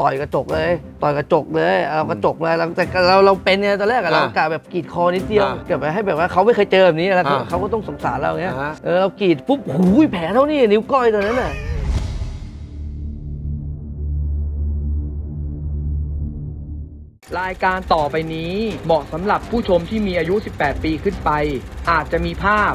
ต่อยกระจกเลย ต่อยกระจกเลยเอากระจกเลยแล้วแต่เราเราเป็นเนี่ยตอนแรกอะเราอะกะแบบกรีดคอนิดเดียวอะเก็บไปให้แบบว่าเขาไม่เคยเจอแบบนี้แล้วเขาอะเขาก็ต้องสงสารเราเงี้ยอ่าฮะ เออเรากรีดปุ๊บหูยแผลเท่านี้นิ้วก้อยตอนนั้นน่ะรายการต่อไปนี้เหมาะสำหรับผู้ชมที่มีอายุ 18 ปีขึ้นไป อาจจะมีภาพ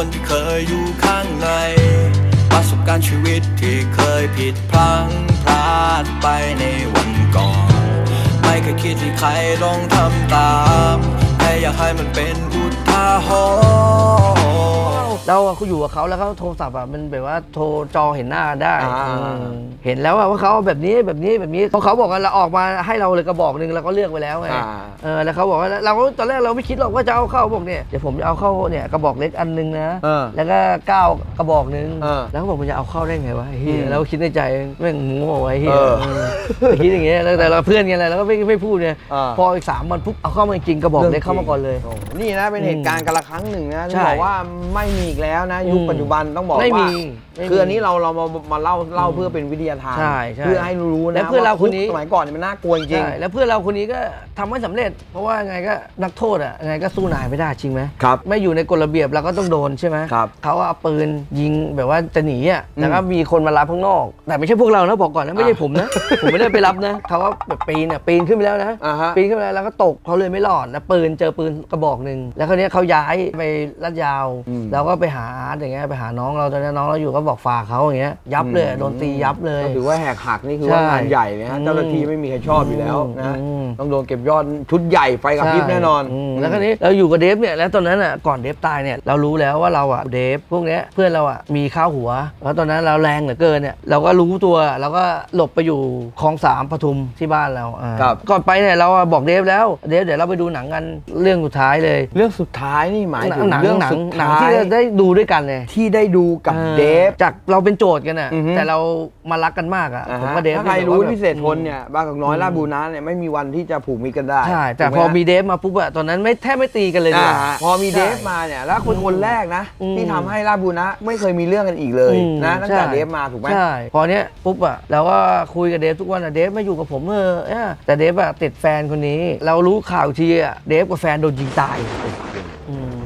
คนที่เคยอยู่ข้างใน ประสบการณ์ชีวิตที่เคยผิดพลั้งพลาดไปในวันก่อน ไม่เคยคิดที่ใครลองทำตาม แค่อยากให้มันเป็นอุทาหรณ์ เราอะอยู่กับเขาแล้วเขาโทรศัพท์อะมันแบบว่าโทรจอเห็นหน้ากันได้อ่า อืมเห็นแล้วอะว่าเขาแบบนี้แบบนี้แบบนี้พอเขาบอกว่าเราออกมาให้เราเลยกระบอกหนึ่งเราก็เลือกไปแล้วไง อ่า เออแล้วเขาบอกว่าเราก็ตอนแรกเราไม่คิดหรอกว่าจะเอาเข้าบอกเนี่ยเดี๋ยวผมจะเอาเข้าเนี่ยกระบอกเล็กอันหนึงนะเออแล้วก็ก้าวกระบอกหนึงเออแล้วเขาบอกมันจะเอาเข้าได้ไงวะไอ้เฮีอืยมเราก็คิดในใจแม่งโง่ไอ้เฮียเออเออคิดอย่างเงี้ยแล้วแต่เราเพื่อนกันแหละเราก็ไม่ไม่พูดเนี่ยอ่าพออีกสามวันปุ๊บเอาเข้ามาจริงกระบอกเล็กเข้ามาก่อนเลยโนี่นะเป็นเหตุการณ์กันละครั้งหนึ่งนะที่ใช่ บอกว่าไม่มีอีกแล้วนะ ยุคอืมปัจจุบันต้องบอกไม่มีว่าไม่มี คืออันนี้เราเรามามาเล่าเล่าเพื่อเป็นวิทยาทานใช่ใช่เพื่อให้รู้นะและเพื่อนเราคนนี้ว่คุกสมัยก่อนเนี่ยมันน่ากลัวจริง ใช่แล้วเพื่อนเราคนนี้ก็ทำไม่สำเร็จ เพราะว่าไงก็นักโทษอะไงก็สู้นายไม่ได้จริงไหมครับไม่อยู่ในกฎระเบียบเราก็ต้องโดนใช่ไหมครับเขาเอาปืนยิงแบบว่าจะหนีอะอืมแล้วก็มีคนมารับข้างนอก แต่ไม่ใช่พวกเรานะบอกก่อนนะไม่ใช่ผมนะ ผมไม่ได้ไปรับนะเขาก็แบบปีนอะปีนขึ้นไปแล้วนะอ่าฮะปีนขึ้นไปแล้วแล้วก็ตกเขาเลยไม่รอดแล้วปืนเจอปืนกระบอกหนึ่งแล้วคราวเนี้ยเขาย้ายไปลาดยาว อืม เราก็ไปหาอาร์ตอย่างเงี้ยไปหาน้องเราตอนนี้น้องเราอยู่ก็บอกฝากเขาอย่างเงี้ยยับเลยอืมโดนตียับเลย ก็ถือว่าแหกหักนี่คือใช่ว่างานใหญ่นะฮะอืมเจ้าหน้าที่ไม่มีใครชอบอยู่แล้วนะอืมต้องโดนเก็บยอดชุดใหญ่ไฟกับพริบแน่นอนมแล้วก็นี้เราอยู่กับเดฟเนี่ยแล้วตอนนั้นอะก่อนเดฟตายเนี่ยเรารู้แล้วว่าเราอะเดฟพวกเนี้ยเพื่อนเราอะมีข้าวหัว แล้วตอนนั้นเราแรงเหลือเกินเนี่ยเราก็รู้ตัวเราก็หลบไปอยู่คลองสามปทุมที่บ้านเราอ่าครับก่อนไปเนี่ยเราอะบอกเดฟแล้วเดฟเดี๋ยวเราไปดูหนังกันเรื่องสุดท้ายเลย เรื่องสุดท้ายนี่หมายถึงหนังเรื่องหนังสุดหนังท้ายที่จะได้ดูด้วยกันเลยที่ได้ดูกับออเดฟจากเราเป็นโจทย์กันอะ อือฮึ แต่เรามารักกันมากอะอ่าผมฮะว่าเดฟถ้าใครนี่แบบรู้ว่าแบบพิเศษทนเนี่ยบางกอกน้อยอืมลาดบูนาเนี่ยไม่มีวันที่จะผูกมิตรกันได้ใช่ แต่ถูกไหพอฮะมีเดฟมาปุ๊บอะตอนนั้นไม่แทบไม่ตีกันเลยดีกอ่าว่า พอมีเดฟใช่มาเนี่ยแล้วคนคนแรกนะ อืม ที่ทำให้ลาดบูนะไม่เคยมีเรื่องกันอีกเลยอืมนะตั้งแต่ใช่เดฟมาถูกไหม ใช่พอเนี้ยปุ๊บอะเราก็คุยกับเดฟทุกวันอะเดฟมาอยู่กับผมเออเออแต่เดฟอะติดแฟนคนนี้ เรารู้ข่าวอีกทีอะเดฟกับแฟนโดนยิงตายอืม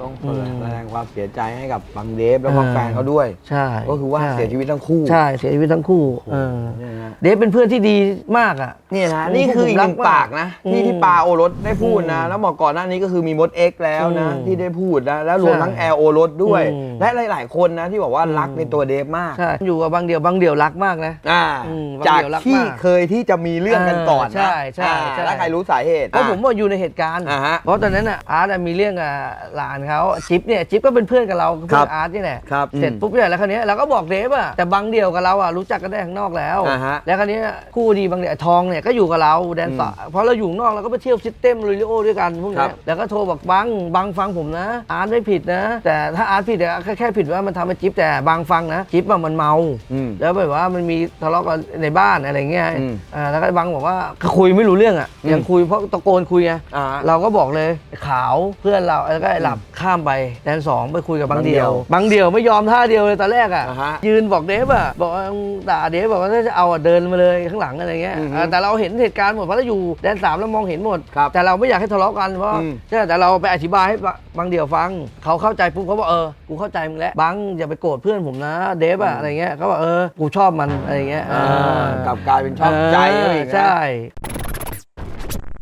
ต้องอืมแสดง ความเสียใจให้กับบังเดฟแล้วก็อ่าแฟนเขาด้วย ใช่ก็คือว่าใช่เสียชีวิตทั้งคู่ใช่เสียชีวิตทั้งคู่เออเนี่ยนะ เดฟเป็นเพื่อนที่ดีมากอะเนี่ยนะอืมนี่คืออีกหนึ่งผมรักมากปากนะ ที่อืมที่ปาโอรสได้พูดนะอืมแล้วหมอก่อนหน้านี้ก็คือมีมดเอ็กแล้วนะ อืมที่ได้พูดนะ แล้วรวมใช่ทั้งแอลโอรสด้วย อืม และหลาย ๆ คนนะที่บอกว่ารักอืมในตัวเดฟมากใช่อยู่กับบางเดียวบางเดียวรักมากนะ อ่าอืมบางจากเดี่ยวรักที่มากเคยที่จะมีเรื่องกันก่อนนะใช่ใช่อ่าใช่แล้วใครรู้สาเหตุ เพราะผมว่าอยู่ในเหตุการณ์ อ่าฮะเพราะตอนนั้นอะอาร์ตอะมีเรื่องกับหลานเขาจิ๊บเนี่ยจิ๊บก็เป็นเพื่อนกับเราเพื่ครัอบนอาร์ตนี่แหละครับเสร็จอืมปุ๊บเนี่ยแล้วคราวเนี้ยเราก็บอกเดฟอะแต่บางเดียวกับเราอะรู้จักกันได้ข้างนอกแล้ว อ่าฮะแล้วคราวเนี้ยคู่ดีบางเดียวทองเนี่ยก็อยู่กับเราแดนสะเพราะเราอยู่ข้างนอกเราก็ไปเที่ยวซิสเต็มลุยลิโอด้วยกันพวกครัเนี้บ ยแล้วก็โทรบอกบังบังฟังผมนะ อาร์ตไม่ผิดนะ แต่ถ้าอาร์ตผิดอะแค่แค่ผิดว่ามันทำให้จิ๊บแต่บางฟังนะจิ๊บอะมันเมา อืม แล้วแบบว่ามันมีทะเลาะกันในบ้านอะไรเงี้ยอืมอ่าแล้วก็บังบอกว่าคุยไม่รู้เรื่องอะอืมยังคุยเพราะตะโกนคุยไงอ่า เราก็บอกเลยขาวเพื่อนเราแล้วก็ไอ้หลับข้ามไปแดนสองไปคุยกับบางเดียว บางเดียวไม่ยอมท่าเดียวเลยตอนแรกอะ อ่าฮะยืนบอกเดฟอะ บอกว่าด่าเดฟบอกว่าถ้าจะเอาอะเดินมาเลยข้างหลังอะไรเงี้ยอือฮึอ่าแต่เราเห็นเหตุการณ์หมดเพราะเราอยู่แดนสามเรามองเห็นหมด ครับแต่เราไม่อยากให้ทะเลาะกันเพราะอืม ใช่แต่เราไปอธิบายให้บางเดียวฟัง เขาเข้าใจปุ๊บเขาบอกเออ กูเข้าใจมึงแล้วบังอย่าไปโกรธเพื่อนผมนะเดฟอะอะไรเงี้ยเขาบอกเออ กูชอบมันอะไรเงี้ยอ่าเออกลับกลายเป็นชอบใจเขาอีกนะ ใช่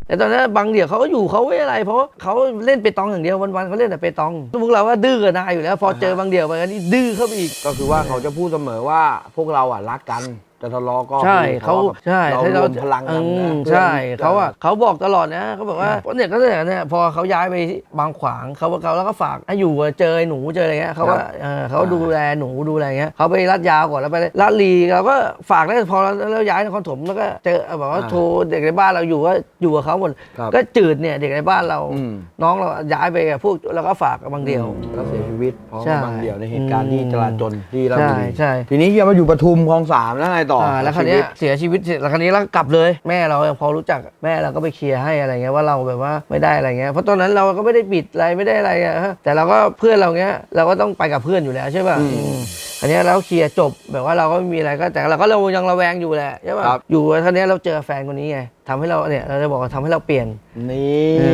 แต่ตอนนั้นบางเดี่ยวเขาก็อยู่เขาไม่อะไร เพราะเขาเล่นเปตองอย่างเดียววันๆเขาเล่นแต่เปตองพวกเราว่าดื้อกับนายอยู่แล้ว พอเจอบางเดี่ยวไปอันนี้ดื้อเข้าไปอีก ก็คือว่าเขาจะพูดเสมอว่าพวกเราอะรักกัน จะทะเลาะก็ใช่คือเขาแบบใช่เราถ้รวมพลังกันอืนะมพื่อใช่ที่จะเขาอะเขาบอกตลอดนะเขาบอกว่าเนี่ยก็เนี่ยเนี่ยพอเขาย้ายไปบางขวางเขาเขาแล้วก็ฝากให้อยู่เจอไอ้หนูเจออะไรเงี้ยเขาว่าเออเขาดูแลหนูดูแลเงี้ยเขาไปลาดยาวก่อนแล้วไปลาดลีเราก็ฝากได้พอแล้วย้ายนครถมแล้วก็เจอแบบว่าโทรเด็กในบ้านเราอยู่ก็อยู่กับเขาหมดครับก็จืดเนี่ยเด็กในบ้านเราอืมน้องเราย้ายไปกับพวกแล้วก็ฝากกับบางเดียวก็เสียชีวิตเพราะใช่บางเดียวในเหตุการณ์ที่จราจนที่เราใช่ใช่ทีนี้เฮียมาอยู่ปทุมคลองสามแล้วไงต่ออ่าแล้วคราวเนี้ยเสียชีวิตเสร็จแล้วคราวนี้เรากลับเลยแม่เราพอรู้จักแม่เราก็ไปเคลียร์ให้อะไรเงี้ยว่าเราแบบว่าไม่ได้อะไรเงี้ยเพราะตอนนั้นเราก็ไม่ได้ปิดอะไรไม่ได้อะไรอะฮะแต่เราก็เพื่อนเราเงี้ยเราก็ต้องไปกับเพื่อนอยู่แล้วใช่ป่ะอืมอืม อันเนี้ยเราเคลียร์จบแบบว่าเราก็ไม่มีอะไรก็แต่เราก็เรายังระแวงอยู่แหละใช่ป่ะครับ อยู่คราวเนี้ยเราเจอแฟนคนนี้ไง ทำให้เราเนี่ยเราจะบอกว่าทำให้เราเปลี่ยน นี่เอ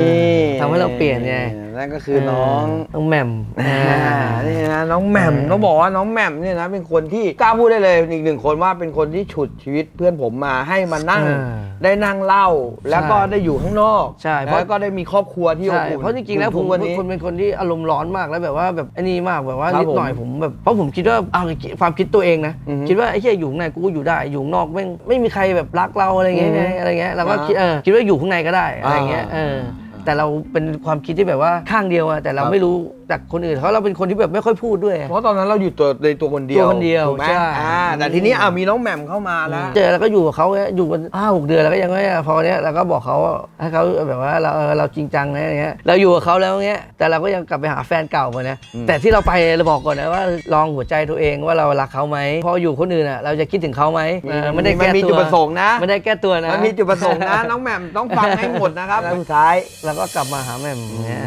อทำให้เราเปลี่ยนไง นั่นก็คือน้องน้องแหม่มอ่าอ่านี่นะน้องแหม่มเออต้องบอกว่าน้องแหม่มเนี่ยนะเป็นคนที่กล้าพูดได้เลยอีกหนึ่งคนว่าเป็นคนที่ฉุดชีวิตเพื่อนผมมาให้มานั่งเออได้นั่งเล่า แล้วก็ใช่ได้อยู่ข้างนอกใช่เพราะ แล้วก็ได้มีครอบครัวที่อบใช่อุ่นเพราะจริงๆแล้วผมทุกวันนี้ คนเป็นคนที่อารมณ์ร้อนมากแล้วแบบว่าแบบไอ้นี่มากแบบว่าครับนิดหน่อยผมแบบเพราะผมคิดว่าเอาความคิดตัวเองนะอือฮึคิดว่าไอ้เหี้ยอยู่ข้างในกูก็อยู่ได้อยู่ข้างนอกไม่งไม่มีใครแบบรักเราอะไรเงี้ยอือฮึอะไรเงี้ยเราก็อ่าคิดเออคิดว่าอยู่ข้างในก็ได้อะไรเงี้ยอ่าเออแต่เราเป็นความคิดที่แบบว่าข้างเดียวอะแต่เราครับไม่รู้จากคนอื่นเขาเราเป็นคนที่แบบไม่ค่อยพูดด้วย เพราะตอนนั้นเราอยู่ตัวในตัวคนเดียวตัวคนเดียวถูกไหมใช่ อ่าแต่ทีนี้อ่ามีน้องแหม่มเข้ามาแล้ว เจอแล้วก็อยู่กับเขาเนี่ยอยู่กันห้าหกเดือนแล้วก็ยังไม่พอเนี้ยเราก็บอกเขาว่าให้เขาแบบว่าเราเออเราจริงจังนะอย่างเงี้ยเราอยู่กับเขาแล้วเงี้ยแต่เราก็ยังกลับไปหาแฟนเก่ามานะอืม แต่ที่เราไปเราบอกก่อนนะว่าลองหัวใจตัวเองว่าเรารักเขาไหมพออยู่คนอื่นอะเราจะคิดถึงเขาไหมเออไม่ได้มันแก้มีตัจุดวประสงค์นะ ไม่ได้แก้ตัวนะ มันมีจุดประสงค์นะ น้องแหม่มต้องฟังให้หมดนะครับแล้วสุดท้ายแล้วก็กลับมาหาแม่มเนี่ย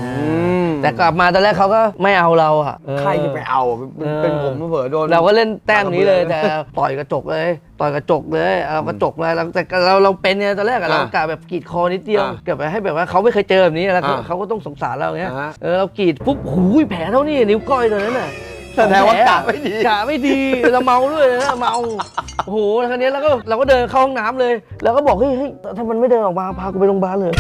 ม แต่กลับมาตอนแรกเขาก็ไม่เอาเราอะเออใครจะไปเอาเป็นเป็นผมเผลอๆโดนเราก็เล่นแต้มนี้เลยตามกระเบือแต่ต่อยกระจกเลย ต่อยกระจกเลยเอากระจกเลยแล้วแต่เราเราเป็นเนี่ยตอนแรกอะอ่าเรากะแบบกรีดคอนิดเดียวอ่าเกือบไปให้แบบว่าเขาไม่เคยเจอแบบนี้แล้วเขาอ่าเขาก็ต้องสงสารเราเงี้ยอ่าเออเรากรีดปุ๊บหูยแผลเท่านี้นิ้วก้อยตอนนั้นน่ะแสดงว่าผลกะไม่ดีกะไม่ดีเราเมาด้วยนะเมาโอ้โหแล้วคราวนี้เราก็เราก็เดินเข้าห้องน้ำเลย แล้วก็บอกเฮ้ยเฮ้ยถ้ามันไม่เดินออกมาพากูไปโรงพยาบาลเลย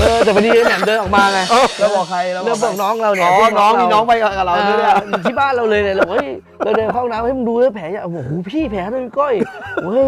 เออแต่พอดีไอ้แหม่มเดินออกมาไงเราบอกใครเราเราบอกน้องเราเนี่ยอ๋อพี่น้องเรามีน้องไปกับเราด้วยเนี่ยอยู่ที่บ้านเราเลยเนี่ยเราบอกเฮ้ยเราเดินเข้าห้องน้ำให้มึงดูแล้วแผลอย่าโอ้โหพี่แผลเลยก้อยเฮ้ย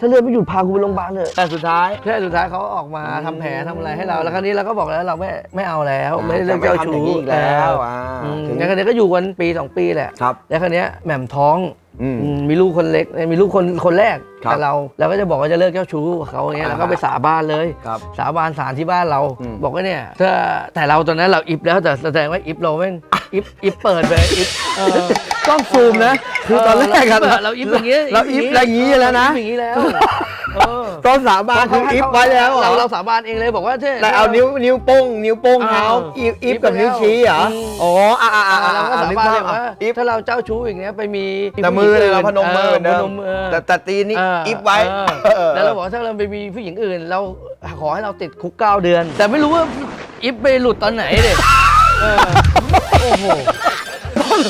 ถ้าเลือดไม่หยุดพากูไปโรงพยาบาลเลยแต่สุดท้ายใช่สุดท้ายเขาออกมาทำแผลทำอะไรให้เราแล้วคราวนี้เราก็บอกแล้วเราไม่ไม่เอาแล้วไม่ได้เลิกเจ้าชู้จะไม่ทำอย่างนี้อีกแล้วอ่าอืมถึงแล้วคราวนี้ก็อยู่กันปีสองปีแหละครับ แล้วคราวนี้แหม่มท้องอืม อืมมีลูกคนเล็กมีลูกคนคนแรก ครับแต่เราเราก็จะบอกว่าจะเลิกเจ้าชู้กับเขาอย่างเงี้ยอ่าแล้วก็ไปสาบานเลย ครับสาบานสารที่บ้านเรา อืม บอกว่าเนี่ยถ้าแต่เราตอนนั้นเราอิฟแล้วแต่แสดงว่าอิฟเราแม่งอิฟอิฟเปิดไปอิฟเออต้องซูมนะ คือตอนแรกอะเราอิฟอย่างงี้เราอิฟอย่างนี้แล้วนะเราอิฟอย่างนี้แล้วเออตอนสาบานคืออิฟไว้แล้วเหรเราอเราสาบานเองเลยบอกว่าเท่แต่เอานิ้วนิ้วโป้งนิ้วโป้งเท้าเอออิฟอิฟอิฟกับนิ้วชี้เหรออืมอ๋ออ่าอ่าอ่าเราก็สานึกบานภาเลพยว่าอิฟถ้าเราเจ้าชู้อย่างเงี้ยไปมีแต่มือเลยเราพนมมือเหมือนเดิมพนมือ แต่แต่ตีนี่เอิฟไว้เออ แล้วเราบอกว่าถ้าเราไปมีผู้หญิงอื่น เราขอให้เราติดคุกเก้าเดือน แต่ไม่รู้ว่าอิฟไปหลุดตอนไหนเลยเออโอ้โห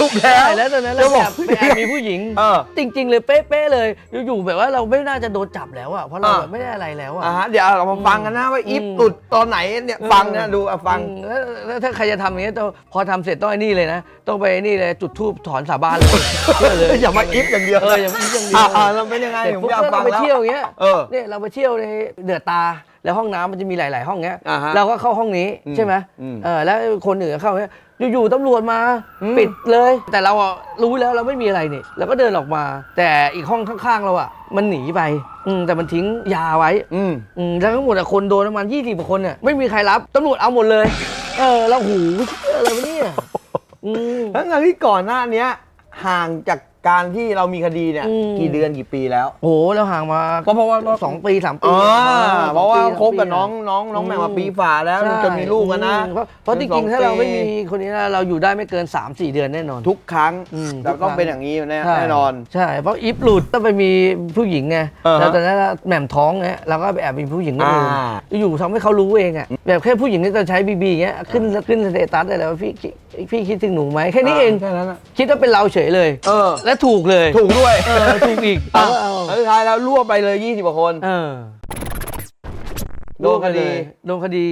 ถูกแล้ว ใช่แล้วตอนนั้นเราจะบอกแอบไปแอบมีผู้หญิง เออ จริง ๆ เลยเป๊ะๆเลย อยู่ๆแบบว่าเราไม่น่าจะโดนจับแล้วอะเพราะเราอ่า แบบไม่ได้อะไรแล้วอะอ่าฮะเดี๋ยวเรามาฟังกันนะว่าอิฟอืมตุดตอนไหนเนี่ยฟังนะดูอะฟัง อืมแล้วแล้วถ้าใครจะทำอย่างนี้ยต้องพอทำเสร็จต้องไอ้นี่เลยนะ ต้องไปไอ้นี่เลยจุดธูปถอนสาบานเลยเชื่อเลยอย่ามาอิฟอย่างเดียวเอออย่ามาอิฟอย่างเดียวอ่าอ่าเราเป็นยังไงเสร็จผมปุ๊บอยากแล้วฟัเรางไปแล้ว เที่ยวอย่างเงี้ยเออ เนี่ยเราไปเที่ยวในเดือดตา แล้วห้องน้ำมันจะมีหลาย ๆ ห้องเงี้ยอ่าฮะเราก็เข้าห้องนี้อืมใช่ไหมอืม เออแล้วคนอื่นก็เข้าเงี้ยอยู่ๆตำรวจมาอืมปิดเลย แต่เราอะรู้แล้วเราไม่มีอะไรนี่เราก็เดินออกมา แต่อีกห้องข้างๆเราอะมันหนีไปอืมแต่มันทิ้งยาไว้ อืม อืมแล้วทั้งหมดอะคนโดนประมาณยี่สิบกว่าคนเนี่ยไม่มีใครรับตำรวจเอาหมดเลย เออ แล้วหูเชื่ออะไรวะเนี่ยอืม ทั้งๆที่ก่อนหน้าเนี้ยห่างจาก การที่เรามีคดีเนี่ย อืม กี่เดือนกี่ปีแล้วโหแล้วห่างมาก็เพราะว่าสองปีสามปีอ๋อออเพราะว่าสองปีคบกับสามปีน้องน้องน้องอืมแม่มาปีฝ่าแล้ว ใช่จนมีลูกกันนะอืมเพราะเพราะจริงๆถ้าเราไม่มีคนนี้นะเราอยู่ได้ไม่เกิน 3-4 เดือนแน่นอน ทุกครั้งอืมเราต้องทุกครั้งเป็นอย่างนี้แน่ใช่แน่นอน ใช่ เพราะอีฟหลุดต้องไปมีผู้หญิงไงเออฮะแล้วตอนนั้นแหม่มท้องเงี้ยเราก็ไปแอบมีผู้หญิงคนอื่นอ่า อยู่ทำให้เขารู้เองอะแบบแค่ผู้หญิงที่จะใช้บีบีเงี้ยขึ้นขึ้นสเตตัสได้เลยว่าพี่คิดพี่คิดถึงหนูไหมแค่นี้เอง แค่นั้นนะคิดว่าเป็นเราเฉยเลย เออ และถูกเลยถูกด้วยเออถูกอีกอะเอาแล้วสุดท้ายแล้วรั่วไปเลย 20กว่าคน เออโดนคดี โดนคดี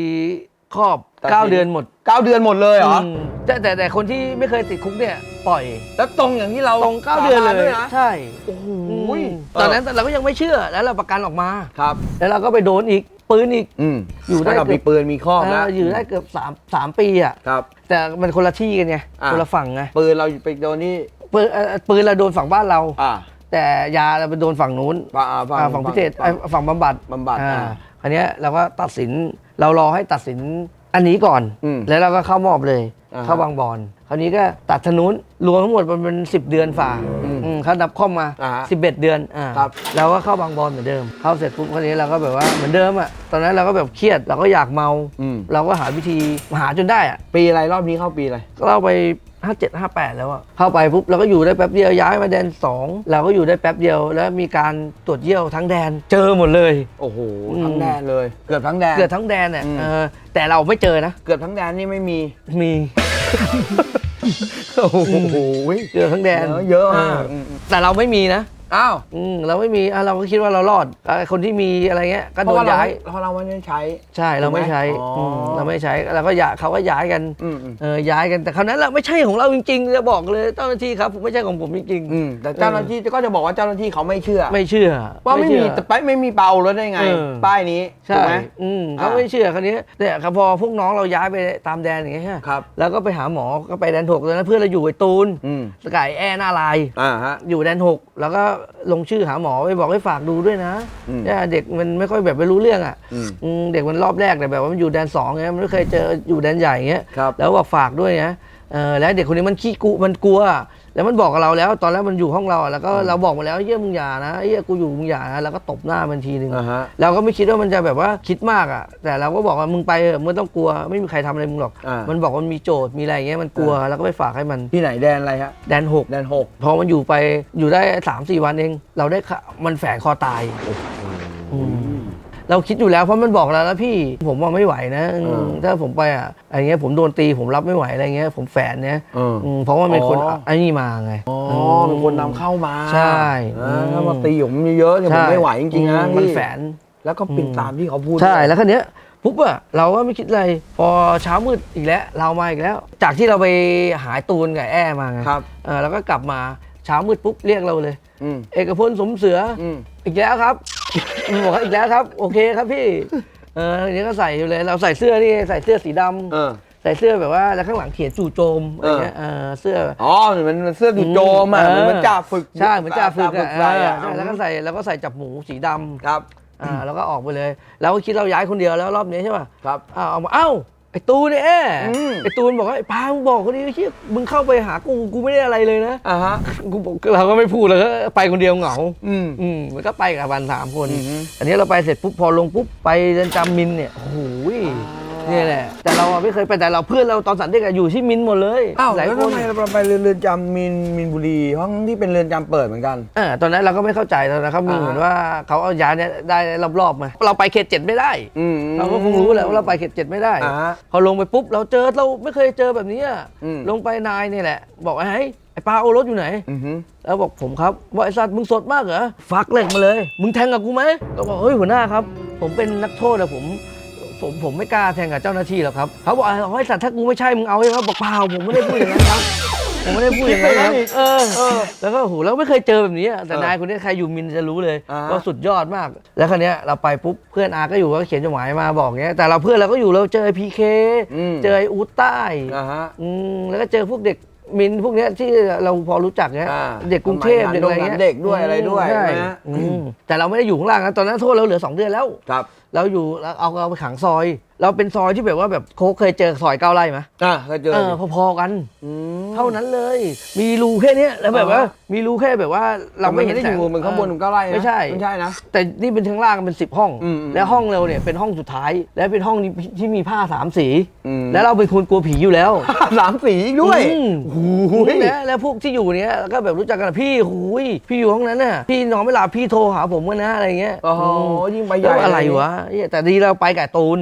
ครอบ ตัดสิน 9 เดือนหมดเก้าเดือนหมดเลยเหรอมแต่แต่แต่คนที่ไม่เคยติดคุกเนี่ย ปล่อยแล้วตรงอย่างที่เราตรง9เดือนสาบาเลด้วยยนะ ใช่โอ้โหอืมตอนนั้นเราก็ยังไม่เชื่อแล้วเราประกันออกมา ครับ แล้วเราก็ไปโดนอีกปืนอีก อืมอยู่ได้เท่ากับเกือบ มีปืนมีครอบเอแล้วออยู่ได้เกือบ3 3ปีอะ ครับ แต่มันคนละที่กันไง อ่า คนละฝั่งไง ปืนเราไปโดนที่ ปืนเอ่อปืนเราโดนฝั่งบ้านเรา อ่าแต่ยาเราไปโดนฝั่งนู้นฝั่งอ่าอ่าฝั่งพิเศษเอ้ยฝั่งบำบัดบำบัดอ่าอ่า อันเนี้ยเราก็ตัดสินเรารอให้ตัดสินอันนี้ก่อน อืมแล้วเราก็เข้ามอบเลย อ่าฮะเข้าบางบอนคราวนี้ก็ตัดถนนรวมทั้งหมดมันเป็นสิบเดือนฝ่าอืมอืมเขานับข้อมมาอ่าฮะสิบเอ็ดเดือนอ่าครับ เราก็เข้าบางบอนเหมือนเดิม เข้าเสร็จปุ๊บคราวนี้เราก็แบบว่าเหมือนเดิมอะตอนนั้นเราก็แบบเครียดเราก็อยากเมา อืมเราก็หาวิธีหาจนได้อะปีอะไรรอบนี้เข้าปีอะไร ก็เราไป ห้าเจ็ดห้าแปดแล้วอะเข้าไปปุ๊บเราก็อยู่ได้แป๊บเดียวย้ายมาแดนสองเราก็อยู่ได้แป๊บเดียว แล้วมีการตรวจเยี่ยวทั้งแดนเจอหมดเลย โอ้โหอืมทั้งแดนเลย เกือบทั้งแดนเกือบทั้งแดนเนี่ยอืมเออแต่เราไม่เจอนะ เกือบทั้งแดนนี่ไม่มีมี โอ้โหเกือบทั้งแดนเยอะเยอะมากเออแต่เราไม่มีนะ อ้าวอืมเราไม่มีอะเราก็คิดว่าเรารอดอะคนที่มีอะไรเงี้ยก็เพโดราะนว่าเราย้าย เพราะเราไม่ได้ใช้ ใช่เราไม่ใช้ถูกไหมอ๋ออื มเราไม่ใช้เราก็ย้ายเขาก็ย้ายกันอืมอืมเออย้ายกันแต่คราวนั้นเราไม่ใช่ของเราจริงๆจะบอกเลยเจ้าหน้าที่ครับผมไม่ใช่ของผมจริง อืมแต่เจ้าหน้าที่ก็จะบอกว่าเจ้าหน้าที่เขาไม่เชื่อ ๆ ไม่เชื่อว่าไม่มีเชื่อ แต่ไปไม่มีเปารถได้ไง เออ ป้ายนี้ใช่ถูกไหม อืมอ่าเขาไม่เชื่อคราวนี้เนี่ยครับพอพวกน้องเราย้ายไปตามแดนอย่างเงี้ยใช่ไหมครับ แล้วก็ไปหาหมอก็ไปแดนหกตอนนั้นเพื่อนเราอยู่ไอ้ตูนอืมสกายแอร์หน้าลาย อ่าฮะ อยู่แดนหกแล้วก็ลงชื่อหาหมอไปบอกให้ฝากดูด้วยนะอืมเนี่ยเด็กมันไม่ค่อยแบบไม่รู้เรื่องอะอืมอืมเด็กมันรอบแรกแต่แบบว่ามันอยู่แดนสองเงี้ยมันไม่เคยเจออยู่แดนใหญ่เงี้ยครับแล้วบอกฝากด้วยนะเออแล้วเด็กคนนี้มันขี้กุมันกลัว แล้วมันบอกกับเราแล้ว ตอนแรกมันอยู่ห้องเราอะแล้วก็เราบอกมาแล้วเยี่ยมึงอย่านะเยี่ยกูอยู่มึงอย่านะแล้วก็ตบหน้ามันทีนึงอ่าฮะ เราก็ไม่คิดว่ามันจะแบบว่าคิดมากอะ แต่เราก็บอกว่ามึงไปเถอะมึงไม่ต้องกลัวไม่มีใครทำอะไรมึงหรอก อ่ามั มันบอกว่ามันมีโจทย์มีอะไรอย่างเงี้ยมันกลัวแล้วก็ไปฝากให้มันที่ไหนแดนอะไรฮะ แดนหกแดนหกพอมันอยู่ไปอยู่ได้สามสี่วันเอง เราได้ข่ามันแฝงคอตายอืม เราคิดอยู่แล้วเพราะมันบอกเราแล้วพี่ผมว่าไม่ไหวนะอืมถ้าผมไปอะอะไรเงี้ยผมโดนตีผมรับไม่ไหวอะไรเงี้ย ผมแฝนเนี่ยเอออืมเพราะว่าเป็นคนอ๋อ ไอ้นี่มาไง อ๋อมเป็นคนนำเข้ามาใช่อ่าอืมถ้ามาตีผมเยอะๆเนี่ยผมใช่ไม่ไหวจริงๆนะอืมมันพี่แฝน แล้วก็ปิดอืมตามที่เขาพูดใช่แล้วคันนี้ยปุ๊บอะเราก็ไม่คิดอะไร พอเช้ามืดอีกแล้ว เรามาอีกแล้ว จากที่เราไปหายตูนกับแอ้มาไงครับ เออแล้วก็กลับมาเช้ามืดปุ๊บเรียกเราเลยอืม เอกพลสมเสือออืมอีกแล้วครับมันบอกว่าอีกแล้วครับ โอเคครับพี่เออทีนี้ก็ใส่อยู่เลย เราใส่เสื้อนี่ใส่เสื้อสีดำเออใส่เสื้อแบบว่าแล้วข้างหลังเขียนจู่โจมอะไรเงี้ยเออเสื้ออ๋อมันมันเสื้อดูโจมอะเออเหมือนจ่าฝึกใช่เหมือนจ่าฝึกอะใส่อะเออใช่แล้วก็ใส่แล้วก็ใส่จับหมูสีดำครับอ่าแล้วก็ออกไปเลยเราก็คิดเราย้ายคนเดียวแล้วรอบนี้ใช่ป่ะครับอ้าวเอามาเอ้า ไอ้ตูนเนี่ยแอ้อืมไอ้ตูนบอกว่าไอ้พามึงบอกคนนี้เชี่ยมึงเข้าไปหากูกูไม่ได้อะไรเลยนะอ่าฮะกูบอกเราก็ไม่พูดเลยก็ไปคนเดียวเหงา อืมอืมมันก็ไปกับวันสามคนอือฮึอันนี้เราไปเสร็จปุ๊บพอลงปุ๊บไปเรือนจำมินเนี่ยโอ้โห นี่แหละแต่เราอะไม่เคยไปแต่เราเพื่อนเราตอนสันเด็กอะอยู่ที่มินหมดเลยอ้าวหลายแล้วคทำนไมเราไปเรือนจำมินมินบุรี ห้องที่เป็นเรือนจำเปิดเหมือนกัน เออตอนนั้นเราก็ไม่เข้าใจตอนนั้นเขามีอ่าฮะเหมือนว่าเขาเอายาเนี่ยได้รอบๆมาเราไปเขตเจ็ดไม่ได้ อืม เราก็คงรู้แหละว่าเราไปเขตเจ็ดไม่ได้ อ่าฮะพอลงไปปุ๊บเราเจอเราไม่เคยเจอแบบนี้อะอืม ลงไปนายนี่แหละ บอกไอ้ไอ้ไอ้ปลาโอรสอยู่ไหน อือฮึแล้วบอกผมครับว่าไอ้สัตว์มึงสดมากเหรอฟักเหล็กมาเลย มึงแทงกับกูไหมก็บอกเฮ้ยหัวหน้าครับ ผมเป็นนักโทษอะผม ผมผมไม่กล้าแทงกับเจ้าหน้าที่หรอกครับเขาบอกไอ้สัตว์ถ้ากูไม่ใช่มึงเอาไอ้ครับบอกเปล่าผมไม่ได้พูดอย่างนั้นครับผมไม่ได้พูดอย่างนั้นครับเออเออแล้วก็โหเราไม่เคยเจอแบบนี้อะแต่เออนายคนนี้ใครอยู่มินจะรู้เลยอ่าฮะว่าสุดยอดมาก แล้วคราวเนี้ยเราไปปุ๊บเพื่อนอาก็อยู่ก็เขียนจดหมายมาบอกเงี้ยแต่เราเพื่อนเราก็อยู่เราเจอพีเคอืมเจอไอ้อูดใต้อ่าฮะ อืมแล้วก็เจอพวกเด็กมินพวกเนี้ยที่เราพอรู้จักเนี้ยอ่าเด็กกรุงเทพสมัยเด็กอะไรเงี้ยเด็กด้วยอะไรด้วยใช่นะอืมแต่เราไม่ได้อยู่ข้างล่างนะตอนนั้นโทษเราเหลือสองเดือนแล้ว ครับ เราอยู่เราเอาเราไปขังซอย เราเป็นซอยที่แบบว่าแบบโค้กเคยเจอซอยเก้าไร่ไหมอ่าเคยเจอเออพอๆกันมเท่านั้นเลย มีรูแค่เนี้ยแล้วแบบว่าอ่าฮะมีรูแค่แบบว่าเราเราไม่ไม่เห็เห็นนได้อยู่แสงเหมือนข้างบนเออก็ไล่นะไม่ใช่ไม่ใช่นะแต่นี่เป็นทั้งล่างเป็นสิบห้องอืมอืมและห้องเราเนี่ยเป็นห้องสุดท้าย และเป็นห้องที่ที่มีผ้าสามสีอืมแล้วเราเป็นคนกลัวผีอยู่แล้วสามสีด้วยอืมโอ้ยแล้วแล้วพวกที่อยู่เนี้ยก็แบบรู้จักกันพี่หุยพี่อยู่ห้องนั้นน่ะพี่นอนไม่หลับพี่โทรหาผมกันนะอะไรเงี้ยโอ้โหมยิ่งไปใหแล้ญ่วอะไรวะเหี้ยแต่ดีเราไปกับตูน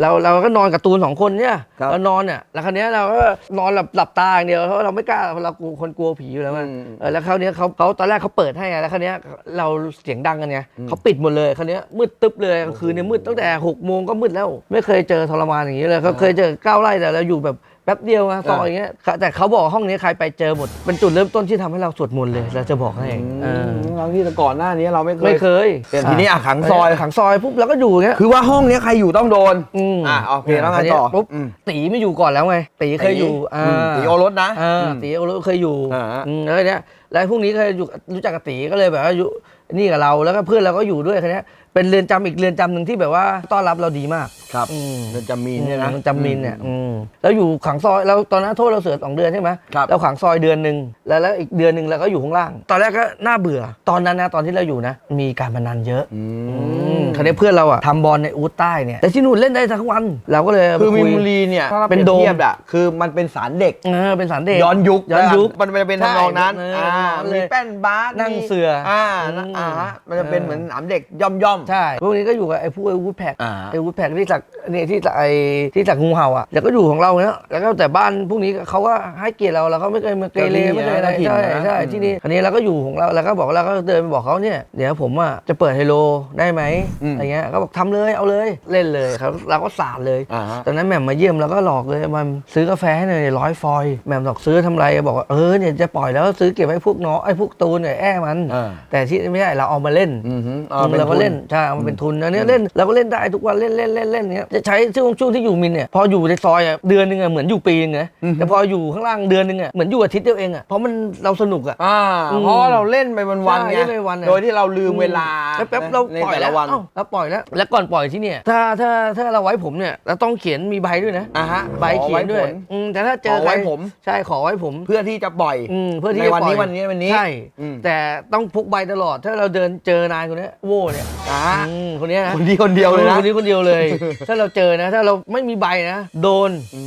เราเราก็นอนกับตูนสองคนเนี่ยครับ เรานอนเนี่ยแล้วคราวเนี้ยเราก็นอนหลับหลับตาอย่างเดียวเพราะเราไม่กล้าเรากลัวคนกลัวผีอยู่แล้วอะอืมเออแล้วคราวเนี้ยเขาเขาตอนแรกเขาเปิดให้ไงแล้วคราวเนี้ยเราเสียงดังกันไงเขาปิดหมดเลยคราวเนี้ยมืดตึ๊บเลยกลางคืนเนี่ยมืดตั้งแต่หกโมงก็มืดแล้ว ไม่เคยเจอทรมานอย่างนี้เลยเขาเคยเจอก้าวไล่แต่เราอยู่แบบ แป๊บเดียวอะซอยอย่างเงี้ยแต่เขาบอกห้องนี้ใครไปเจอหมดเป็นจุดเริ่มต้นที่ทำให้เราสวดมนต์เลยเราจะบอกให้เออทั้งที่แต่ก่อนหน้านี้เราไม่เคยไม่เคยแต่ทีนี้อะขังซอยขังซอยปุ๊บเราก็อยู่อย่างเงี้ยคือว่าห้องเนี้ยใครอยู่ต้องโดนอืมอะโอเคแล้วไงต่อปุ๊บอืมตีไม่อยู่ก่อนแล้วไงตีเคยอยู่อืมตีโอรสนะอ่าอืมตีโอรสเคยอยู่อ่าฮะอืมแล้วเนี้ยแล้วพวกนี้เคยอยู่รู้จักกับตีก็เลยแบบว่าอยู่นี่กับเราแล้วก็เพื่อนเราก็อยู่ด้วยคันนี้ย เป็นเรือนจำอีกเรือนจำหนึ่งที่แบบว่าต้อนรับเราดีมาก ครับอืม เรือนจำมีนเนี่ยนะอืมจำมินเนี่ยอืมแล้วอยู่ขังซอยแล้วตอนนั้นโทษเราเสือสองเดือนใช่ไหมครับ เราขังซอยเดือนหนึ่งแล้วแล้วอีกเดือนหนึ่งเราก็อยู่ข้างล่าง ตอนแรกก็น่าเบื่อ ตอนนั้นนะตอนที่เราอยู่นะ มีการพนันเยอะอือืมมคราวนี้เพื่อนเราอะทำบอลในอูตใต้เนี่ยแต่ที่นู่นเล่นได้ทั้งวัน เราก็เลยไปคือมินยบุรีเนี่ยถ้าเราเป็นเปรียบโดมเทียบอะคือมันเป็นสารเด็ก เออเป็นสารเด็กย้อนยุคย้อนยุค มันจะเป็นทำนองนั้นใช่อ่าเออมีแป้นบาสนั่งมีเสืออ่อ่าอืมอ่าฮะมันจะเป็นเออเหมือนหนามเด็กย่อมย่อมๆใช่พวกนี้ก็อยู่กับไอ้พวกไอ้วูดแพกอ่า ไอ้วูดแพกที่สักนี่ที่สักไอ้ที่สักงูเห่าอะแล้วก็อยู่ของเราเนี่ยแล้วก็แต่บ้านพวกนี้เขาก็ให้เกียรติเราเราก็ไม่เคยมาเกเรเจ้าที่ไม่เคยอะไรนะถิ่นใช่นะใช่อืม ที่นี่อันนี้เราก็อยู่ของเราแล้วก็บอกเราก็เดินไปบอกเขาเนี่ยเดี๋ยวผมอะจะเปิดไฮโลได้ไหมอืมอะไรเงี้ยเขาบอกทำเลยเอาเลยเล่นเลยครับเราก็สาดเลย อ่าฮะ ตอนนั้นแหม่มมาเยี่ยมเราก็หลอกเลยมันซื้อกาแฟให้หน่อยร้อยฟอยล์แหม่มบอกซื้อทำไรบอกว่าเออเนี่ยจะปล่อยแล้วซื้อเก็บไว้พวกน้องไอ้พวกตูนไอ้แอ้มัน อ่า แต่ที่ไม่ใช่เราเอามาเล่น อือฮึอืมเราก็เล่นใช่เอามาเป็นทุนนะเนี่ยเล่นเราก็เล่นได้ทุกวันเล่นเล่นเล่นเล่นเนี้ยจะใช้ช่วงช่วงที่อยู่มินเนี่ยพออยู่ในซอยอะเดือนหนึงอะเหมือนอยู่ปีนึงนะแต่พออยู่ข้างล่างเดือนหนึงอะเหมือนอยู่อาทิตย์เดียวเองอะเพราะมันเราสนุกอะอ่าอืมเพราะว่าเราเล่นไปวันวันใช่ไงเล่นไปวันอะ โดยที่เราลืมเวลาแป๊บๆเราในปล่อยแต่แล้ละววันเอ้าเราปล่อยแล้ว แล้วก่อนปล่อยที่เนี่ยถ้าถ้าถ้าเราไว้ผมเนี่ยเราต้องเขียนมีใบด้วยนะ อ่าฮะใบเขียนด้วยขอไผล อืมแต่ถ้าเจอขอไว้ใครผม ใช่ขอไว้ผมเพื่อที่จะปล่อยอืมเพื่อที่ในจะวันปล่อยนี้วันนี้วันนี้ใช่อืม แต่ต้องพกใบตลอดถ้าเราเดินเจอนายคนเนี้ยโว้เนี่ยอ่าอืมคนเนี้ยนะคนนี้คนเดียวเลยนะ คนนี้คนเดียวเลย ถ้าเราเจอนะ ถ้าเราไม่มีใบนะ โดนอื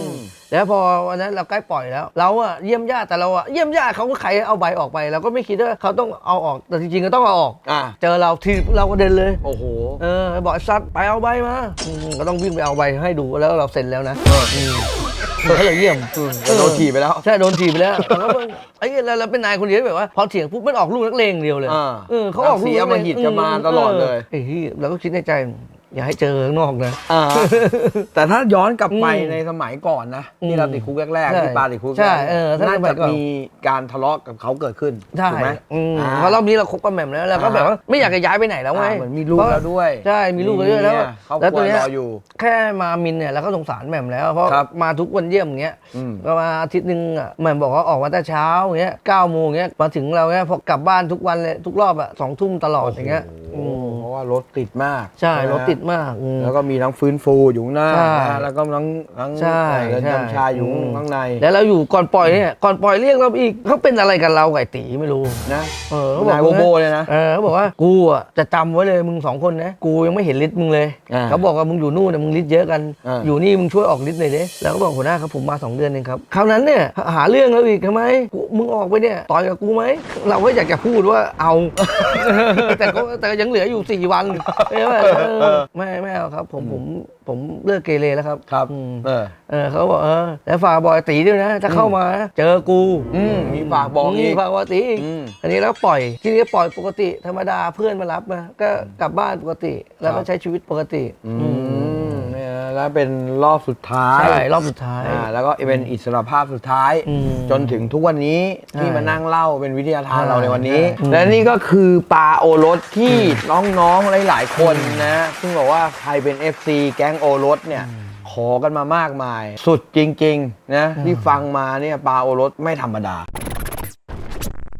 มแล้วพอวันนั้นเราใกล้ปล่อยแล้ว เราอะเยี่ยมญาติแต่เราอะเยี่ยมญาติเขาก็ใครเอาใบออกไปเราก็ไม่คิดว่าเขาต้องเอาออกแต่จริงๆก็ต้องเอาออก อ่าเจอเราทีเราก็เดินเลย โอ้โห เออบอกไอ้สัตว์ไปเอาใบมาอืมก็ต้องวิ่งไปเอาใบให้ดูแล้วเราเซ็นแล้วนะม เขาเลยเยี่ยมโดนถีบไปแล้ว ใช่โดนถีบไปแล้วแล้วก็ไอ้เหี้ยเราเราเป็นนายคนเดียวที่แบบว่าพอเถียงปุ๊บมันออกลูกนักเลงเดียวเลยอ่าเออเขาออกลูกเสียนักเลงมหิตจะมาตลอดเลย ไอ้เหี้ยเราก็คิดในใจ อย่าให้เจอข้างนอกนะ อ่า แต่ถ้าย้อนกลับไปอืมในสมัยก่อนนะอืมที่เราติดคุกแรกใช่ๆที่ปาติดคุกใช่แรกๆเออถ้าน่าสมัจะยก่อน มีการทะเลาะกับเขาเกิดขึ้นใช่ถูกไหมอืมอ่าเพราะรอบนี้เราคบกับแหม่มแล้วเราก็อ่าแบบว่าไม่อยากจะย้ายไปไหนแล้วไงอ่าเหมือนมีลูกแล้วด้วยใช่มีลูกแล้วด้วยแล้วมีครอบแล้วครัตัววเนี้ยรออยู่แค่มามินเนี่ยเราก็สงสารแหม่มแล้วเพราะครับมาทุกวันเยี่ยมอย่างเงี้ยอืมก็มาอาทิตย์หนึ่งอะแหม่มบอกว่าออกมาแต่เช้าอย่างเงี้ยเก้าโมงเงี้ยมาถึงเราเงี้ยพอกลับบ้านทุกวันเลยทุกรอบอะสองทุ่มตลอดอย่างเงี้ยโอ้อืโหมเพ ราะว่ารถติดมากใช่ไหมรถติดมากอืม แล้วก็มีทั้งฟื้นฟูอยู่ข้างหน้าใช่นะแล้วก็ทั้งทั้งใช่เรือนใช่ จำชายอยู่อืมข้างในแล้วเราอยู่ก่อนปล่อยเนี่ยก่อนปล่อยเรียกเราอีกเขาเป็นอะไรกันเราไก่ตีไม่รู้ นะเออเขาบอกนายโบโบเลยนะ เออเขาบอกว่ากูอะจะจำไว้เลยมึงสองคนนะกูยังไม่เห็นฤทธิ์มึงเลยอ่าเขาบอกว่ามึงอยู่นู่นนะมึงฤทธิ์เยอะกันอ่า อยู่นี่มึงช่วยออกฤทธิ์หน่อยดิแล้วก็บอกหัวหน้าครับผมมาสองเดือนเองครับคราวนั้นเนี่ยหาเรื่องเราอีกทำไมกูมึงออกไปเนี่ยต่อยกับกูไหมเราก็อยากจะพูดว่าเอา แต่ก็แต่ยังเหลืออยู่สี่วันเออเออไม่ไม่เอาครับ ผมผมผมเลิกเกเรแล้วครับครับอืมเออเออเขาบอกเออแล้วฝากบอยตีด้วยนะถ้าเข้ามานะเจอกูอืมมีฝากบอกอีกฝากบอกตีอีกอืมอันนี้แล้วปล่อยที่นี่ปล่อยปกติธรรมดาเพื่อนมารับมาก็กลับบ้านปกติ แล้วครัก็บใช้ชีวิตปกติอืมเนี่ย แล้วเป็นรอบสุดท้ายใช่รอบสุดท้ายอ่าแล้วก็เป็นอิสรภาพสุดท้ายอืมจนถึงทุกวันนี้ที่ใช่มานั่งเล่าเป็นวิทยาทานเราในวันนี้ใช่และนี่ก็คือปลาโอรสที่น้องๆหลาย ๆ คนนะซึ่งบอกว่าใครเป็น FC แก๊งโอรสเนี่ยขอกันมามากมาย สุดจริงๆนะที่ฟังมาเนี่ยปลาโอรสไม่ธรรมดา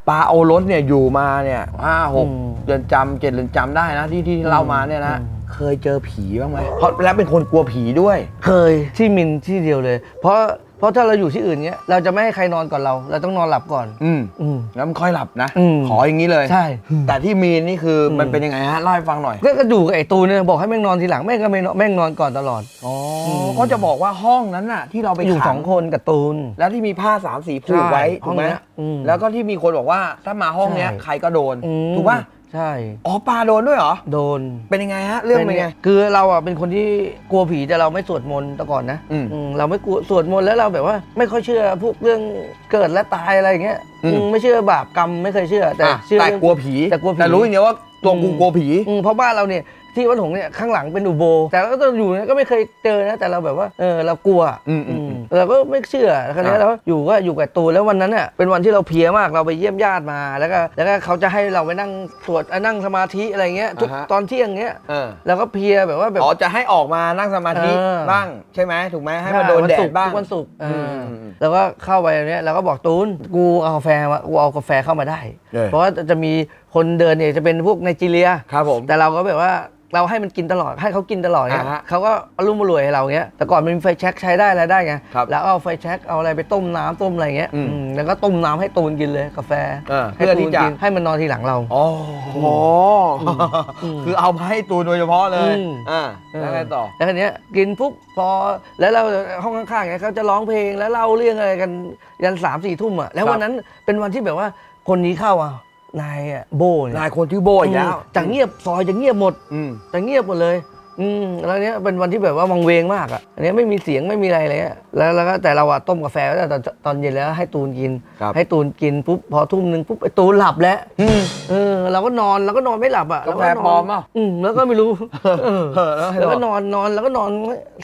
ปลาโอรสเนี่ยอยู่มาเนี่ยห้าหกอืมเดือนจำเจ็ดเดือนจำได้นะที่ที่เล่ามาเนี่ยนะอืม เคยเจอผีบ้างไหมเพราะแล้วเป็นคนกลัวผีด้วย เคยที่มินที่เดียวเลย เพราะเพราะถ้าเราอยู่ที่อื่นเนี้ยเราจะไม่ให้ใครนอนก่อนเรา เราต้องนอนหลับก่อน อืมอืม แล้วมันค่อยหลับนะ อืมขออย่างนี้เลย ใช่ แต่ที่มีนนี่คืออมมันเป็นยังไงฮะเล่าให้ฟังหน่อย ก็ก็อยู่กับไอ้ตูนเนี่ยบอกให้แม่งนอนทีหลังแม่งก็ไม่นอนแม่งนอนก่อนตลอด อ๋อก็จะบอกว่าห้องนั้นน่ะ ที่เราไปอยู่ขัสองคนกับตูน แล้วที่มีผ้าสามสีผูกไว้ใช่ถูกไหมห้องเนี้ยอืมแล้วก็ที่มีคนบอกว่าถ้ามาห้องเนี้ยใช่ใครก็โดนอืม ถูกป่ะ ใช่ อ๋อปลาโดนด้วยเหรอ โดนเป็นยังไงฮะ เรื่องเป็นไง คือเราอะเป็นคนที่กลัวผีแต่เราไม่สวดมนต์แต่ก่อนนะอืมอืมเราไม่กลัวสวดมนต์แล้วเราแบบว่า ไม่ค่อยเชื่อพวกเรื่องเกิดและตายอะไรอย่างเงี้ยอืม อืมไม่เชื่อบาปกรรมไม่เคยเชื่อ แต่อะเชื่อแต่เรื่อง กลัวผีแต่กลัวผีแต่รู้อย่างเดียวว่าตัวกูอืม กลัวผี อืมเพราะบ้านเราเนี่ย ที่วัดหงส์เนี่ยข้างหลังเป็นอุโบสถ์แต่เราก็ต้องอยู่เนี่ยก็ไม่เคยเจอนะแต่เราแบบว่าเออเรากลัวอืมอืมอืม เราก็ไม่เชื่อคราวนี้อะเราอยู่ก็อยู่กับตูนแล้ววันนั้นเนี่ยเป็นวันที่เราเพลียมากเราไปเยี่ยมญาติมาแล้วก็แล้วก็เขาจะให้เราไปนั่งสวดเอ่อนั่งสมาธิอะไรเงี้ยทุกอ่าฮะ ตอนเที่ยงเงี้ยเออแล้วก็เพลียแบบว่าแบบ อ๋อจะให้ออกมานั่งสมาธิเออ บ้างใช่ไหมถูกไหมให้มาโดนแดวัศุดกร์บ้างทุกวันศุกร์เอออมอืมแล้วก็เข้าไปเนี่ยเราก็บอกตูนกูเอากาแฟมากูเอากาแฟเข้ามาได้ เออเพราะว่าจะมีคนเดินเนี่ยจะเป็นพวกไนจีเรีย ครับผม แต่เราก็แบบว่าเราให้มันกินตลอดให้เขากินตลอดเงี้ยอ่าฮะเขาก็อารมณ์รวยให้เราเงี้ยแต่ก่อนมันมีไฟแช็กใช้ได้อะไรได้ไงครับแล้วเอาไฟแช็กเอาอะไรไปต้มน้ำต้มอะไรเงี้ยอืมอืมแล้วก็ต้มน้ำให้ตูนกินเลยกาแฟเออให้เพื่อที่ตูนจะ กินให้มันนอนทีหลังเรา อ๋อโหอืมคือเอามาให้ตูนโดยเฉพาะเลยอืม อ่าแล้วไงต่อ แล้วทีเนี้ยกินปุ๊บพอแล้วเราห้องข้างๆเนี่ยเขาจะร้องเพลงแล้วเล่าเรื่องอะไรกันยันสามสี่ทุ่มอะแล้วครับวันนั้นเป็นวันที่แบบว่าคนนี้เข้าอะ นายอะโบเนี่ยนายคนชื่อโบอีกแล้ว อืมจะเงียบซอยจะเงียบหมดอืม จะเงียบหมดเลย อืมแล้วเนี้ยเป็นวันที่แบบว่าวังเวงมากอะอันเนี้ยไม่มีเสียงไม่มีอะไรเลยอะแล้วแล้วก็แต่เราอะต้มกาแฟไว้แต่ตอนตอนเย็นแล้วให้ตูนกิน ครับให้ตูนกินปุ๊บพอทุ่มหนึ่งปุ๊บไอ้ตูนหลับแล้วอืมเออเราก็นอนเราก็นอนไม่หลับอะกาแฟเรนนปลอมเปล่าอืมแล้วก็ไม่รู้เออเออแล้วไงต่อแล้วก็นอนนอนแล้วก็นอน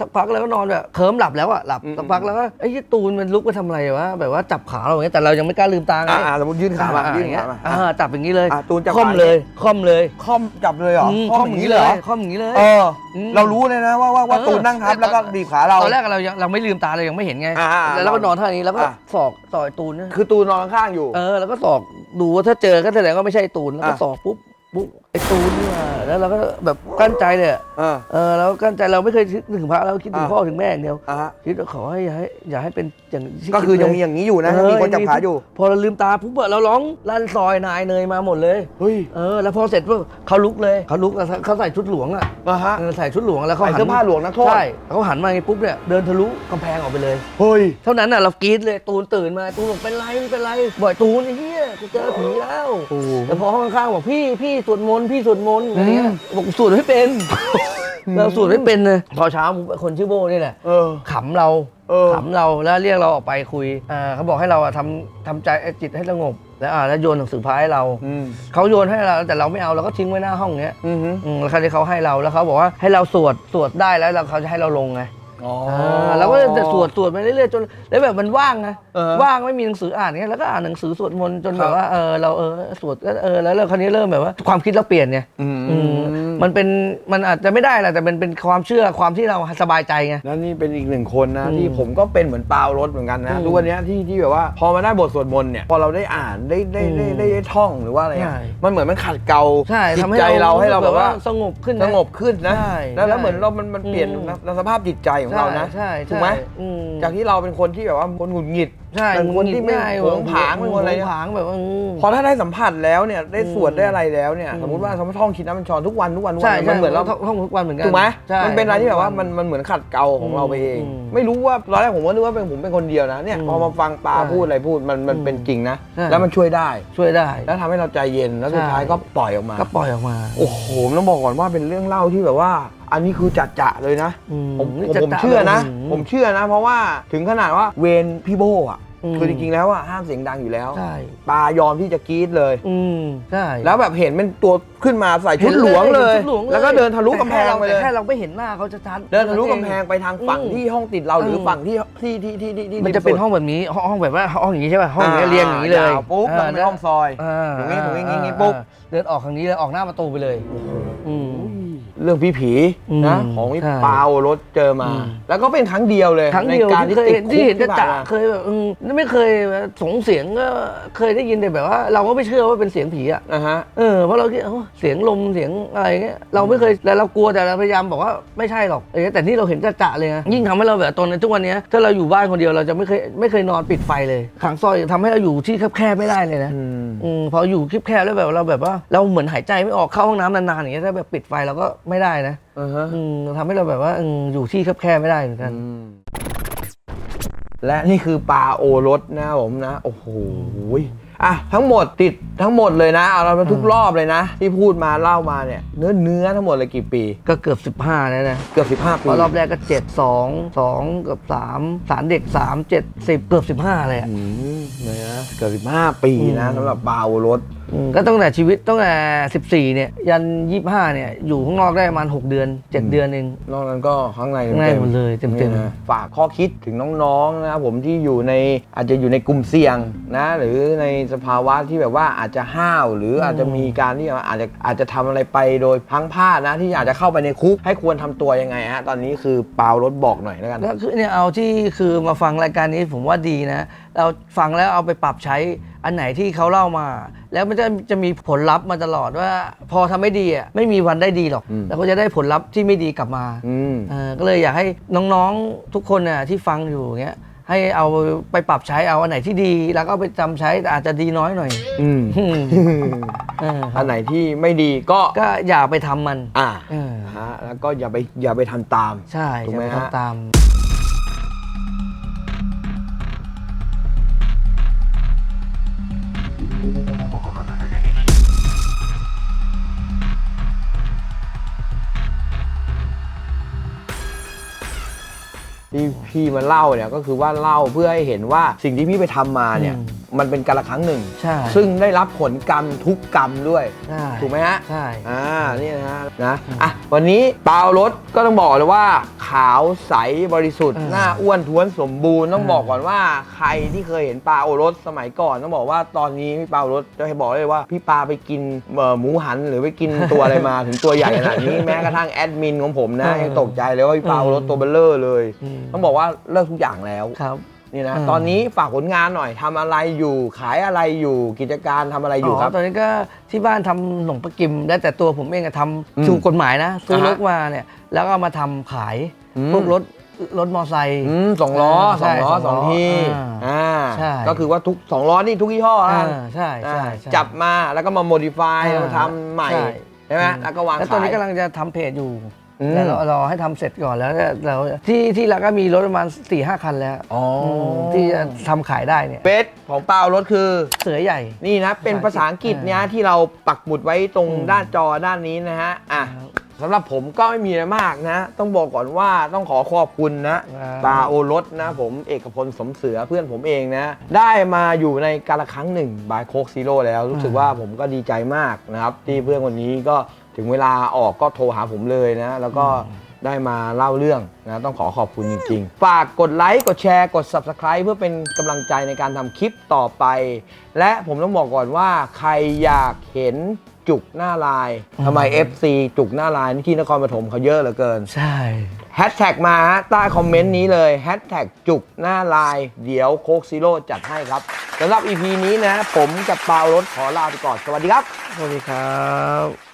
สักพักแล้วก็นอนแบบเคลิ้มหลับแล้วอะหลับอืมสักพักแล้วก็ไอ้ยี่ตูนมันลุกไปทำอะไรวะแบบว่าจับขาเราอย่างเงี้ยแต่เรายังไม่กล้าลืมตาไงอ่าอ่าสมมติยื่นขามาอ่ยื่นอย่างเงี้ขายมาอ่าจับอย่างนี้เลยอะตูนจับค่อมขา เลยค่อมเลย คอมจับเลยเหรออืมคอมอย่างนี้เลยเหรอ ค่อมอย่างนี้เลย เออม เรารู้เลยนะว่าว่าว่าเออตูนนั่งทับแล้วก็บีบขาเรา ตอนแรกเรายังเราไม่ลืมตาเรายังไม่เห็นไงอ่าอ่าแล้วเราก็นอนเท่านี้แล้วก็อ่าสอกสอยตูนเนี่ยคือตูนนอนข้างๆอยู่ เออแล้วก็สอกดูว่าถ้าเจอก็แสดงว่าไม่ใช่ตูนแล้วก็อะ สอกปุ๊บปุ๊บ ไอ้ตูนนี่ว่ะแล้วเราก็แบบกั้นใจเลยอะเออ เออแล้วกั้นใจเราไม่เคยคิดถึงพระเราคิดถึงอะพ่อถึงแม่อย่างเดียว อะฮะคิดว่าขอให้อย่าให้อย่าให้เป็นอย่างที่ก็คือดเลยังมีอย่างนี้อยู่นะเออมีคนจับขาอยู่พอเราลืมตาปุ๊บอะเราร้องลั่นซอยนายเนยมาหมดเลย เฮ้ยเออ แล้วพอเสร็จปุ๊บเขาลุกเลยเขาลุกแล้วเขาใส่ชุดหลวงอะมาฮะ เออใส่ชุดหลวงแล้วเขาใส่หันเสื้อผ้าหลวงนักโทษ ใช่เขาหันมาไงปุ๊บเนี่ยเดินทะลุกำแพงออกไปเลย เฮ้ย เท่านั้นน่ะเรากรี๊ดเลยตูนตื่นมาตูนบอกเป็นไรไม่เป็นไรบ่อยตูนไอ้เหี้ยกูเจอผีแล้วโอ้โหแต่พอห้องข้างๆบอกพี่พี่สวดมนต์พี่สวดมนต์อะไรเงี้ยบอกสวดไม่เป็น เราสวดไม่เป็นเลยพอเช้าคนชื่อโบนี่แหละออขำเราเออขำเราแล้วเรียกเราออกไปคุยอ่าเขาบอกให้เราทำทำใจจิตให้สงบ แล้วแล้วโยนหนังสือพระให้เราเขาโยนให้เราแต่เราไม่เอาเราก็ทิ้งไว้หน้าห้องเนี้ยแล้วคราวนี้เขาให้เราแล้วเขาบอกว่าให้เราสวดสวดได้แล้วเขาจะให้เราลงไง อ๋อาเราก็จะสวดสวดไปเรื่อยๆจนแล้วแบบมันว่างนะเออว่างไม่มีหนังสืออ่านเงี้ยแล้วก็อ่านหนังสือสวดมนต์จนคแบรับบว่าเออเราเออสวดก็เออแล้วเราคราวนี้เริ่มแบบว่า ความคิดเราเปลี่ยนไงอืม อืมมันเป็นมันอาจจะไม่ได้แหละแต่มันเป็นความเชื่อความที่เราสบายใจไง แล้วนี่เป็นอีกหนึ่งคนนะอืมที่ผมก็เป็นเหมือนปาวรถเหมือนกันนะอืมทุกวันเนี้ยที่ที่แบบว่าพอมาได้บทสวดมนต์เนี่ยพอเราได้อ่านได้ได้ได้อืมได้ได้ท่องหรือว่าอะไรใช่อะมันเหมือนมันขัดเกลาใช่จิตทำให้ใจเราให้เราแบบว่าสงบขึ้นสนะงบขึ้นนะใช่แล้วแล้วใช่เหมือนเรามันมันเปลี่ยนอืม สภาพจิตใจของเรานะใช่ใช่ถูกไหม อืม จากที่เราเป็นคนที่แบบว่าคนหงุดหงิดใช่เป็นคนที่ไม่ง่ายโผงผางเป็นคนอะไรโผงผางแบบว่าอืม พอถ้าได้สัมผัสแล้วเนี่ยได้สวดอืมได้อะไรแล้วเนี่ยอืมสมมติว่าสมมติท่องคิดนะมันชอนทุกวันทุกวันทุกใช่วันใช่มันเหมือนเรา ท่องทุกวันเหมือนกันถูกไหมใช่มันเป็นอะไรที่แบบว่าทุกมันมันเหมือนขัดเกลาของเราไปเอง อืมไม่รู้ว่าตอนแรกผมก็นึกว่าเป็นผมเป็นคนเดียวนะเนี่ยอืมพอมาฟังปาใช่พูดอะไรพูดมันมันอืมเป็นจริงนะ ใช่ แล้วมันช่วยได้ ช่วยได้ แล้วทำให้เราใจเย็นแล้วสุดใช่ ท้ายก็ปล่อยออกมา ก็ปล่อยออกมา โอ้โหต้องบอกก่อนว่าเป็นเรื่องเล่าที่แบบว่า อันนี้คือจัดจะเลยนะ อืมผมนี่ผมจะผมตามเชื่อนะอืมผมเชื่อนะ เพราะว่าถึงขนาดว่าเวรพี่โบอะอืม คือจริงๆแล้วอะห้ามเสียงดังอยู่แล้วใช่ปายอมที่จะกรี๊ดเลย อืมใช่แล้วแบบเห็นเป็นตัวขึ้นมาใส่ชุดหลวงเลยห็นชุดหลวงแล้วก็เดินทะลุกำแพงไปเลยแต่แค่เราไม่เห็นหน้าเขาจะชัดเดินทะลุกำแพงไปทางฝั่งอืมที่ห้องติดเราหรือมฝั่งที่ที่ที่ที่ที่ที่มันจะเป็นห้องแบบนี้ห้องห้องแบบว่าห้องอย่างนี้ใช่ป่ะห้องอย่างนี้เรียงอย่างนี้เลยาวปุ๊บแล้วเป็นห้องซอยาอย่างนี้อย่างนี้อย่างนี้าปุ๊บเดินออกทางนี้เลยออกหน้าประตูไปเลยอืม เรื่องพี่ผีอืมนะของพี่ใช่ปาวรถเจอมา อืม แล้วก็เป็นครั้งเดียวเลยครั้งเดียวในการที่ที่เคยติดเห็นคุที่กเห็นจะที่ผ่าจะนมาเคยแบบอืมไม่เคยสงเสียงก็เคยได้ยินแต่แบบว่า เราก็ไม่เชื่อว่าเป็นเสียงผีอะอ่าฮะ เออเพราะเราคิดเอ้าเสียงลมเสียงอะไรเงี้ยเราไม่เคยแต่เรากลัวแต่เราพยายามบอกว่าไม่ใช่หรอกเออแต่นี่เราเห็นจะๆเลยนะยิ่งทำให้เราแบบตอนในทุกวันเนี้ยถ้าเราอยู่บ้านคนเดียวเราจะไม่เคยไม่เคยนอนปิดไฟเลยขังซอยทำให้เราอยู่ที่แคบๆไม่ได้เลยนะ อืม อืมพออยู่แคบๆแล้วแบบเราแบบว่าเราเหมือนหายใจไม่ออกเข้าห้องน้ำนานๆอย่างเงี้ยถ้าแบบปิดไฟเราก็ไม่ได้นะอ่าฮะอืมทำให้เราแบบว่าอืมอยู่ที่แคบๆไม่ได้เหมือนกัน อืมและนี่คือปลาโอรสนะผมนะ โอ้โหอะทั้งหมดติดทั้งหมดเลยนะ เอาเราทุกรอบเลยนะ ที่พูดมาเล่ามาเนี่ย เนื้อเนื้อทั้งหมดเลยกี่ปี ก็เกือบ 15แล้วนะเกือบ 15 เพปี ราะรอบแรกก็ 7 2 2เกือบ3สารเด็ก 3 7 10 เกือบ 15เลยอะ อืมนะเกือบ15 ปีนะอืมสำหรับปาวรถอืมก็ตั้งแต่ชีวิตตั้งแต่ 14 เนี่ย ยัน 25 เนี่ย อยู่ข้างนอกได้ประมาณ 6 เดือน 7 เดือนเอง นอกนั้นก็ข้างในข้างในหมดเลยเต็มๆ นี่นะฝากข้อคิดถึงน้องๆนะครับผมที่อยู่ในอาจจะอยู่ในกลุ่มเสี่ยงนะหรือในสภาวะที่แบบว่าอาจจะห้าว หรืออาจจะมีการที่อาจจะอาจจะทำอะไรไปโดยพลังพลาดนะ ที่อาจจะเข้าไปในคุก ให้ควรทำตัวยังไงฮะตอนนี้คือปาวรถบอกหน่อยแล้วกัน ก็คือเนี่ยเอาที่คือมาฟังรายการนี้ผมว่าดีนะ เราฟังแล้วเอาไปปรับใช้ อันไหนที่เขาเล่ามา แล้วมันจะจะมีผลลัพธ์มาตลอดว่า พอทำไม่ดีอะไม่มีวันได้ดีหรอกอืมแล้วก็จะได้ผลลัพธ์ที่ไม่ดีกลับมาอืมเออก็เลยอยากให้น้องๆทุกคนน่ะที่ฟังอยู่อย่างเงี้ยให้เอาไปปรับใช้เอาอันไหนที่ดี แล้วก็เอาไปจำใช้แต่อาจจะดีน้อยหน่อยอืมอืมเออคอัรับนไหนที่ไม่ดีก็ก็อย่าไปทำมัน อ่าเออฮะแล้วก็อย่าไปอย่าไปทำตาม ใช่ถูกอย่าไหมไปฮะทำตาม ที่พี่มาเล่าเนี่ยก็คือว่าเล่าเพื่อให้เห็นว่าสิ่งที่พี่ไปทำมาเนี่ย มมันเป็นการละครั้งหนึ่ง ใช่ ซึ่งได้รับผลกรรมทุกกรรมด้วย ใช่ ถูกไหมฮะ ใช่ อ่า นี่นะฮะนะอะ วันนี้เปล่ารถก็ต้องบอกเลยว่า ขาวใสบริสุทธิ์อืมหน้าอ้วนท้วนสมบูรณ์ ต้องอืมบอกก่อนว่าใครที่เคยเห็นปลาโอรสสมัยก่อน ต้องบอกว่าตอนนี้พี่ปลาโอรสจะให้บอกเลยว่า พี่ปลาไปกินเอ่อหมูหันหรือไปกินตัวอะไรมาถึงตัวใหญ่ขนาดนี้แม้กระทั่งแอดมินของผมนะอืมยังตกใจเลยว่าพี่ปลาโอรสตัวเบลเลอร์เลยอืมต้องบอกว่าเลิกทุกอย่างแล้วครับ นี่นะอืมตอนนี้ฝากผลงานหน่อยทำอะไรอยู่ ขายอะไรอยู่กิจการทำอะไรอยู่ครับ ตอนนี้ก็ที่บ้านทำขนมปักกิมได้แต่ตัวผมเองอะทอืมำถูกกฎหมายนะซื้ออ่าฮะรถมาเนี่ยแล้วก็เอามาทำขายอืม พวกรถรถมอไซค์ อืมสองล้ออ่าสองล้อใช่สองที่อ่าอ่าใช่ ก็คือว่าทุกสองล้อนี่ทุกยี่ห้ออ่านะใช่ใช่อ่าใช่ จับมาแล้วก็มาโมดิฟายอ่ามาทำใหม่ใช่ ใช่ไหมอืมแล้วก็วางแล้วตอนขายนี้กำลังจะทำเพจอยู่ อืมแล้วเรารอให้ทำเสร็จก่อนแล้วเราที่ที่เราก็มีรถประมาณ4ี่ห้าคันแล้วอ๋ออมที่จะทำขายได้เนี่ยเฟสของเปล่ารถคือ เสือใหญ่ นี่นะ เป็นภาษาอังกฤษเนี่ยที่เราปักหมุดไว้ตรงอืมด้านจอด้านนี้นะฮะ อะสำหรับผมก็ไม่มีอะไรมากนะ ต้องบอกก่อนว่าต้องขอขอบคุณนะปลาโอรสนะ ผมเอกพลสมเสือเพื่อนผมเองนะ ได้มาอยู่ในการละครั้งหนึ่งบายโคกซีโร่แล้ว รู้สึกว่าผมก็ดีใจมากนะครับ ที่เพื่อนคนนี้ก็ ถึงเวลาออกก็โทรหาผมเลยนะ แล้วก็ได้มาเล่าเรื่องนะต้องขอขอบคุณจริงๆ ฝากกดไลค์ กดแชร์ กด Subscribe เพื่อเป็นกำลังใจในการทำคลิปต่อไป และผมต้องบอกก่อนว่า ใครอยากเห็นจุกหน้าลายทำไม FC จุกหน้าลายนี่ที่นครปฐมเขาเยอะเหลือเกิน ใช่ แฮชแท็กมาฮะใต้คอมเมนต์นี้เลยแฮชแท็กจุกหน้าลาย เดี๋ยวโคกซิโร่จัดให้ครับสำหรับ EP นี้นะ ผมกับปาวรถขอลาไปก่อน สวัสดีครับ สวัสดีครับ